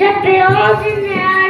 Jeg prøver å finne her.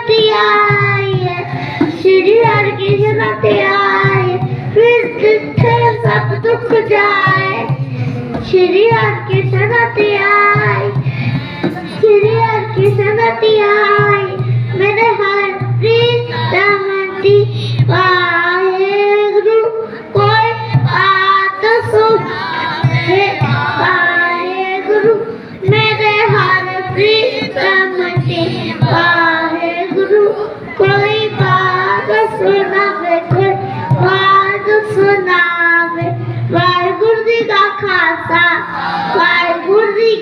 शनातियाय Shri हर की शनातियाय फिर जिससे सब दुख जाए श्री हर की शनातियाय श्री हर की शनातियाय मेरे हर प्रीत रमती वाहे गुरु, कोई बात सुख है वाहे गुरु मेरे हर प्रीत रमती वाहे da casa, vai música.